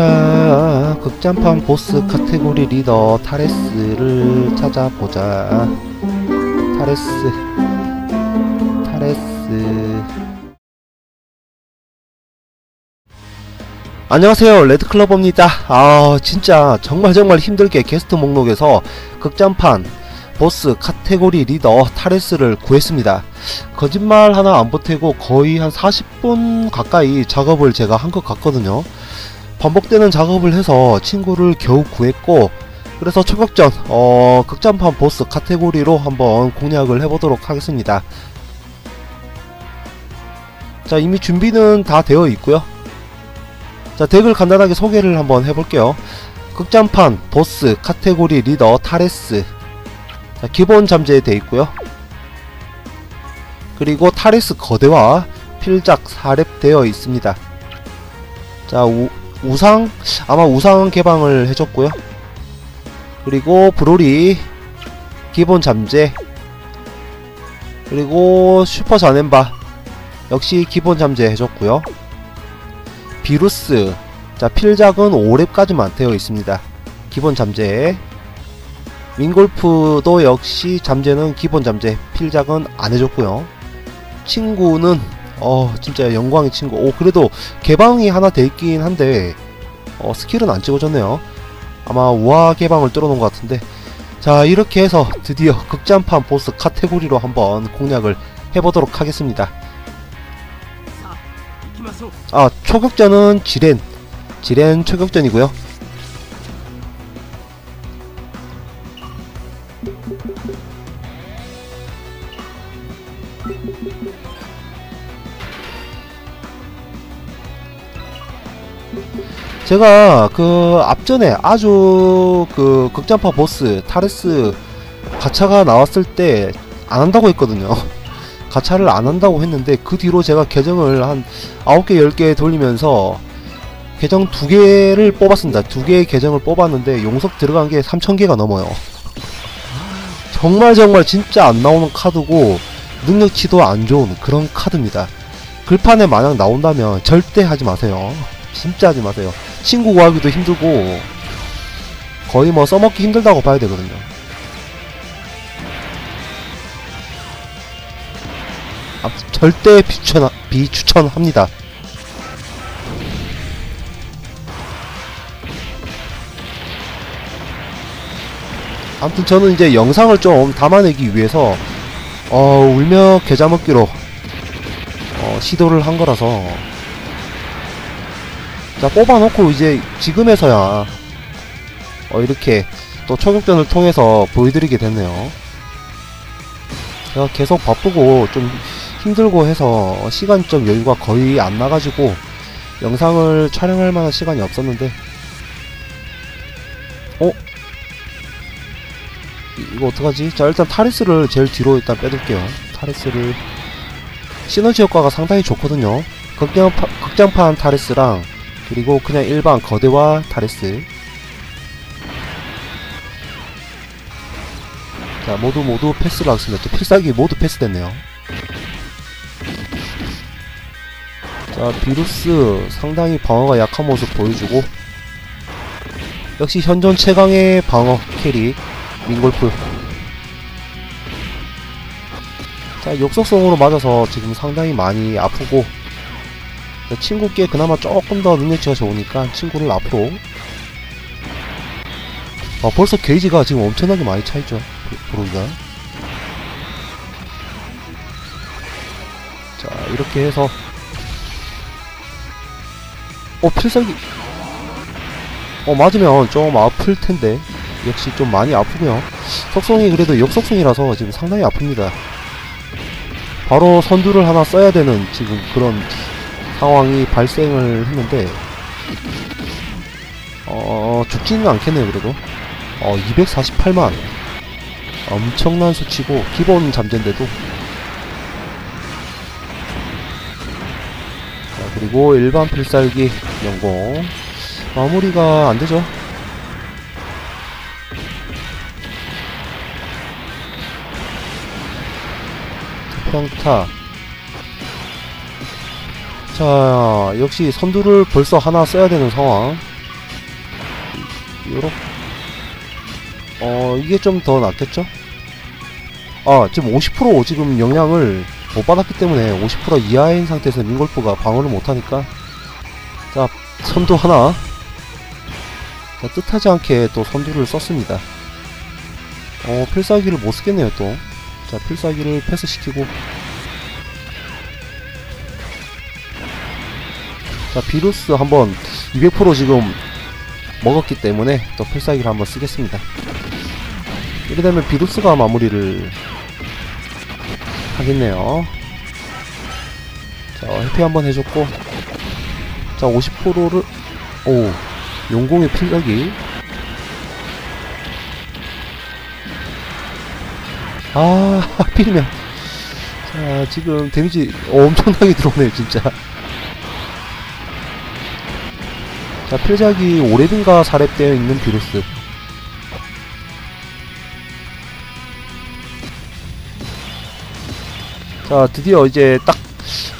자, 극장판 보스 카테고리 리더 타레스를 찾아보자. 타레스, 타레스. 안녕하세요, 레드클로버입니다. 아, 진짜 정말 정말 힘들게 게스트 목록에서 극장판 보스 카테고리 리더 타레스를 구했습니다. 거짓말 하나 안 보태고 거의 한 40분 가까이 작업을 제가 한 것 같거든요. 반복되는 작업을 해서 친구를 겨우 구했고 그래서 초격전 어, 극장판 보스 카테고리로 한번 공략을 해보도록 하겠습니다. 자 이미 준비는 다 되어 있고요. 자 덱을 간단하게 소개를 한번 해볼게요. 극장판 보스 카테고리 리더 타레스 자, 기본 잠재되어 있고요. 그리고 타레스 거대와 필작 4렙 되어 있습니다. 자 우, 우상 아마 우상 개방을 해줬고요. 그리고 브로리 기본 잠재 그리고 슈퍼 자넨바 역시 기본 잠재 해줬고요. 비루스 자 필작은 5렙까지만 되어 있습니다. 기본 잠재 윙골프도 역시 잠재는 기본 잠재 필작은 안 해줬고요. 친구는 어 진짜 영광의 친구 오 그래도 개방이 하나 돼 있긴 한데 어 스킬은 안 찍어줬네요. 아마 우아 개방을 뚫어놓은 것 같은데. 자 이렇게 해서 드디어 극장판 보스 카테고리로 한번 공략을 해보도록 하겠습니다. 아 초격전은 지렌. 지렌 초격전이고요 제가 그 앞전에 아주 그 극장파 보스 타레스 가차가 나왔을 때 안 한다고 했거든요. 가차를 안 한다고 했는데 그 뒤로 제가 계정을 한 9개 10개 돌리면서 계정 2개를 뽑았습니다. 2개의 계정을 뽑았는데 용석 들어간 게 3000개가 넘어요. 정말 정말 진짜 안 나오는 카드고 능력치도 안 좋은 그런 카드입니다. 글판에 만약 나온다면 절대 하지 마세요. 진짜 하지 마세요. 친구 구하기도 힘들고 거의 뭐 써먹기 힘들다고 봐야 되거든요. 아, 절대 비추천, 비추천합니다. 아무튼 저는 이제 영상을 좀 담아내기 위해서 어, 울며 계좌 먹기로 어, 시도를 한 거라서 자 뽑아놓고 이제 지금에서야 어 이렇게 또 초격전을 통해서 보여드리게 됐네요. 제가 계속 바쁘고 좀 힘들고 해서 시간 좀 여유가 거의 안 나가지고 영상을 촬영할 만한 시간이 없었는데. 어? 이- 이거 어떡하지? 자 일단 타리스를 제일 뒤로 일단 빼둘게요. 타리스를. 시너지 효과가 상당히 좋거든요. 극장파, 극장판 타리스랑 그리고 그냥 일반 거대와 타레스. 자 모두 모두 패스를 하겠습니다. 또 필살기 모두 패스됐네요. 자 비루스 상당히 방어가 약한 모습 보여주고 역시 현존 최강의 방어 캐릭 민골프. 자 욕석성으로 맞아서 지금 상당히 많이 아프고 친구께 그나마 조금 더 능력치가 좋으니까 친구를 앞으로. 아 벌써 게이지가 지금 엄청나게 많이 차있죠? 브로기가. 자 이렇게 해서. 어 필살기. 어 맞으면 좀 아플 텐데. 역시 좀 많이 아프고요. 속성이 그래도 역속성이라서 지금 상당히 아픕니다. 바로 선두를 하나 써야 되는 지금 그런 상황이 발생을 했는데 어 죽지는 않겠네요 그래도. 어 248만. 엄청난 수치고 기본 잠재인데도. 자 그리고 일반 필살기 연공. 마무리가 안되죠? 평타 자 역시 선두를 벌써 하나 써야 되는 상황. 요렇. 어 이게 좀 더 낫겠죠? 아 지금 50% 지금 영향을 못 받았기 때문에 50% 이하인 상태에서 민골프가 방어를 못하니까. 자 선두 하나. 자, 뜻하지 않게 또 선두를 썼습니다. 어 필살기를 못 쓰겠네요 또자 필살기를 패스시키고 자 비루스 한번 200% 지금 먹었기 때문에 또 필살기를 한번 쓰겠습니다. 이렇게 되면 비루스가 마무리를 하겠네요. 자 해피 한번 해줬고. 자 50%를 오 용공의 필살기. 아 하필이면. 자 지금 데미지 엄청나게 들어오네요 진짜 자 필살기 오래든가 사랩되어 있는 비루스. 자 드디어 이제 딱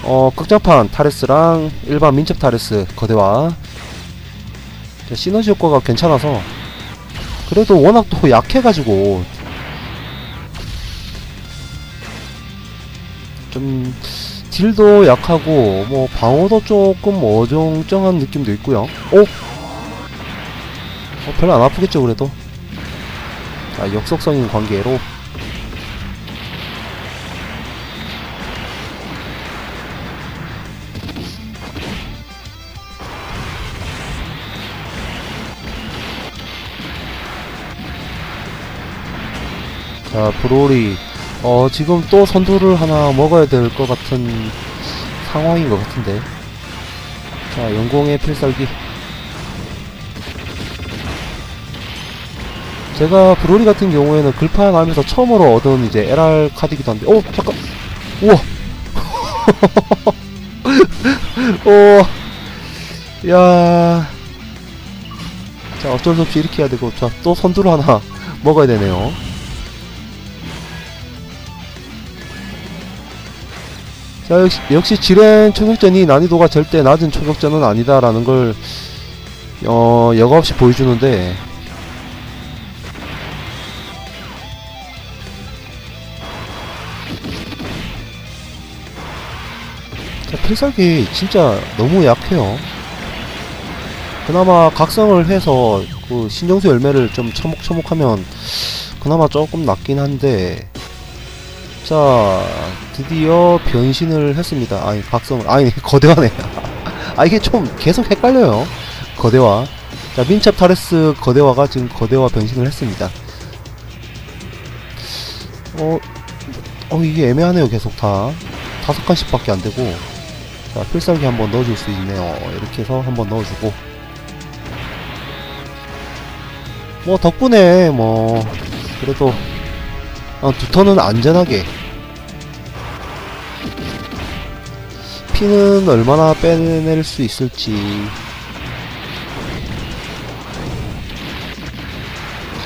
어, 극장판 타레스랑 일반 민첩 타레스 거대화 자, 시너지 효과가 괜찮아서 그래도 워낙 또 약해가지고 좀 딜도 약하고 뭐 방어도 조금 어정쩡한 느낌도 있고요. 오! 어, 별로 안 아프겠죠 그래도? 자 역속성인 관계로. 자 브로리 어 지금 또 선두를 하나 먹어야 될 것 같은 상황인 것 같은데. 자 영공의 필살기. 제가 브로리 같은 경우에는 글판 하면서 처음으로 얻은 이제 LR 카드이기도 한데. 오 잠깐. 우와. 오. 야. 자 어쩔 수 없이 이렇게 해야 되고. 자 또 선두를 하나 먹어야 되네요 자 역시, 역시 지렌 초격전이 난이도가 절대 낮은 초격전은 아니다라는 걸 어, 여과 없이 보여주는데. 자 필살기 진짜 너무 약해요. 그나마 각성을 해서 그 신정수 열매를 좀 처목처목하면 그나마 조금 낫긴 한데 자 드디어 변신을 했습니다. 아니 각성 아니 거대화네. 아 이게 좀 계속 헷갈려요. 거대화. 자 민첩 타레스 거대화가 지금 거대화 변신을 했습니다. 어, 어 이게 애매하네요 계속 다. 다섯 칸씩 밖에 안 되고. 자 필살기 한번 넣어줄 수 있네요. 이렇게 해서 한번 넣어주고. 뭐 덕분에 뭐 그래도 어, 두 턴은 안전하게. 피는 얼마나 빼낼 수 있을지.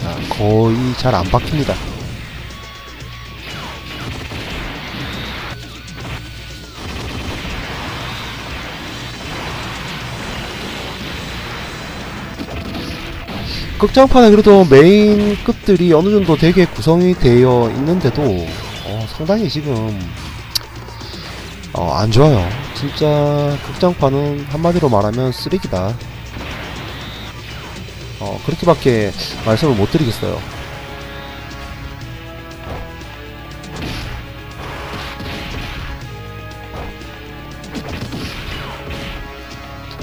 자 거의 잘 안 박힙니다 극장판에 그래도 메인 급들이 어느 정도 되게 구성이 되어 있는데도 어, 상당히 지금 어, 안 좋아요. 진짜 극장판은 한마디로 말하면 쓰레기다. 어, 그렇게밖에 말씀을 못 드리겠어요.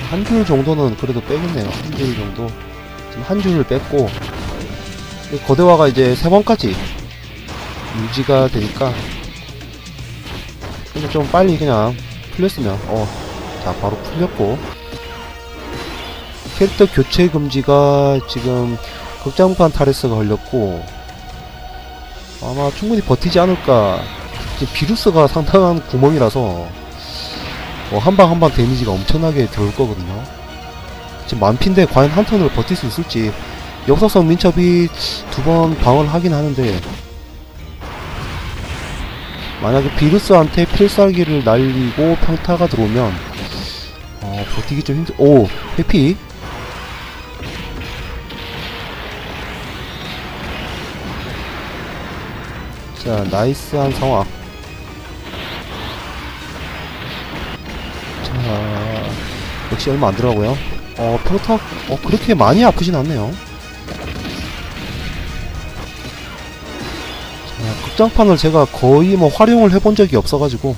한 줄 정도는 그래도 빼겠네요. 한 줄 정도. 지금 한 줄을 뺐고 이 거대화가 이제 세 번까지 유지가 되니까 근데 좀 빨리 그냥 풀렸으면 어자 바로 풀렸고. 캐릭터 교체 금지가 지금 극장판 타레스가 걸렸고 아마 충분히 버티지 않을까. 지금 비루스가 상당한 구멍이라서 어, 한방 한방 데미지가 엄청나게 들어올 거거든요 지금 만핀데 과연 한 턴으로 버틸 수 있을지 역사성 민첩이 두 번 방어를 하긴 하는데 만약에 비루스한테 필살기를 날리고 평타가 들어오면 어, 버티기 좀 힘들... 오! 회피! 자, 나이스한 상황 자... 역시 얼마 안 들어가고요 어 프로타 어 그렇게 많이 아프진 않네요. 자 극장판을 제가 거의 뭐 활용을 해본 적이 없어가지고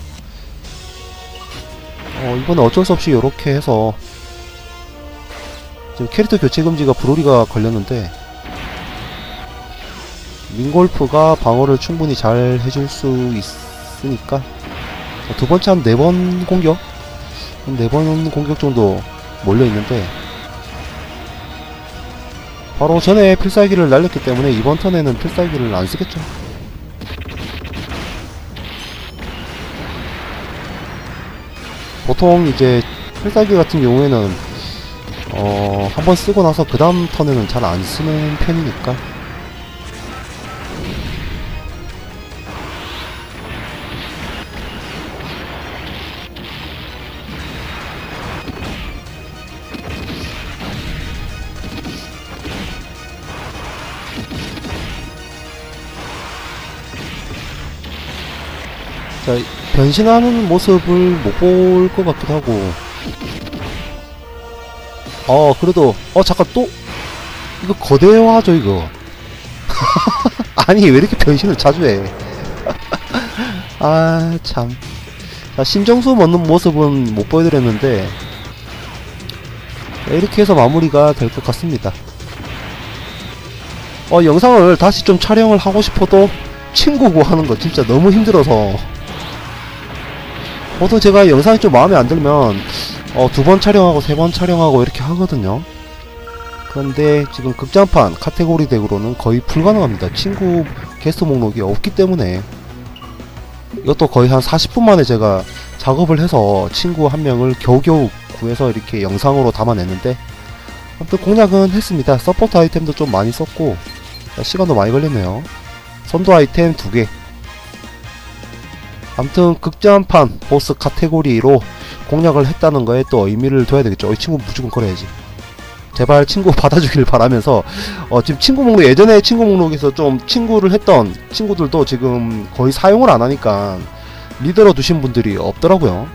어 이번에 어쩔 수 없이 요렇게 해서 지금 캐릭터 교체 금지가 브로리가 걸렸는데 윙골프가 방어를 충분히 잘 해줄 수 있으니까 어, 두 번째 한 네 번 공격? 한 네 번 공격 정도 몰려 있는데 바로 전에 필살기를 날렸기 때문에 이번 턴에는 필살기를 안 쓰겠죠. 보통 이제 필살기 같은 경우에는 어, 한번 쓰고 나서 그 다음 턴에는 잘 안 쓰는 편이니까 자, 변신하는 모습을 못 볼 것 같기도 하고. 어, 그래도, 어, 잠깐 또, 이거 거대화죠, 이거. 아니, 왜 이렇게 변신을 자주 해. 아, 참. 자, 신정수 먹는 모습은 못 보여드렸는데, 네, 이렇게 해서 마무리가 될 것 같습니다. 어, 영상을 다시 좀 촬영을 하고 싶어도, 친구 구하는 거 진짜 너무 힘들어서, 보통 제가 영상이 좀 마음에 안 들면 어, 두 번 촬영하고 세 번 촬영하고 이렇게 하거든요. 그런데 지금 극장판 카테고리 덱으로는 거의 불가능합니다. 친구 게스트 목록이 없기 때문에 이것도 거의 한 40분 만에 제가 작업을 해서 친구 한 명을 겨우겨우 구해서 이렇게 영상으로 담아냈는데 아무튼 공략은 했습니다. 서포트 아이템도 좀 많이 썼고 시간도 많이 걸렸네요. 선도 아이템 두 개, 아무튼 극장판 보스 카테고리로 공략을 했다는 거에 또 의미를 둬야 되겠죠. 이 친구 무조건 걸어야지. 제발 친구 받아주길 바라면서 어, 지금 친구 목록 예전에 친구 목록에서 좀 친구를 했던 친구들도 지금 거의 사용을 안 하니까 리더로 두신 분들이 없더라고요.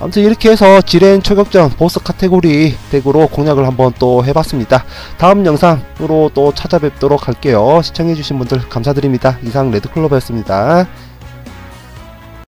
아무튼 이렇게 해서 지렌 초격전 보스 카테고리 덱으로 공략을 한번 또 해봤습니다. 다음 영상으로 또 찾아뵙도록 할게요. 시청해주신 분들 감사드립니다. 이상 레드클로버였습니다.